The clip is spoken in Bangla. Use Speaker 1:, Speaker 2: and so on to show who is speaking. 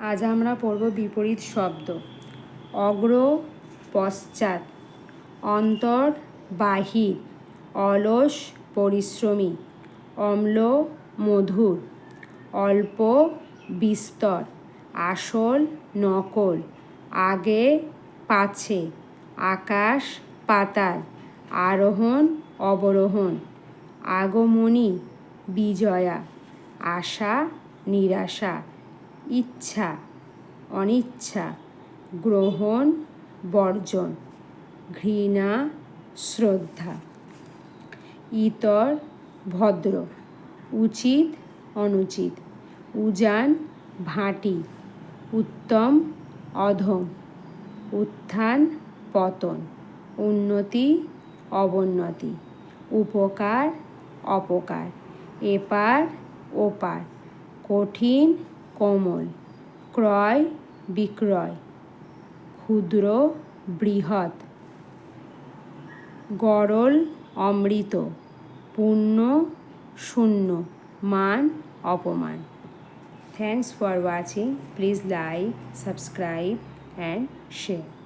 Speaker 1: আজ আমরা পড়ব বিপরীত শব্দ। অগ্র পশ্চাৎ অন্তর বাহির অলস পরিশ্রমী। অম্ল মধুর। অল্প বিস্তর। আসল নকল। আগে পাছে। আকাশ পাতাল। আরোহণ অবরোহণ। আগমনী বিজয়া। আশা নিরাশা। ইচ্ছা, অনিচ্ছা, গ্রহণ, বর্জন, ঘৃণা, শ্রদ্ধা। ইতর, ভদ্র, উচিত, অনুচিত। উজান, ভাটি। উত্তম, অধম। উত্থান, পতন। উন্নতি অবনতি উপকার, অপকার। এপার, ওপার। কঠিন কোমল, ক্রয়, বিক্রয়, ক্ষুদ্র, বৃহৎ, গরল, অমৃত, পূর্ণ, শূন্য, মান, অপমান। Thanks for watching please like subscribe and share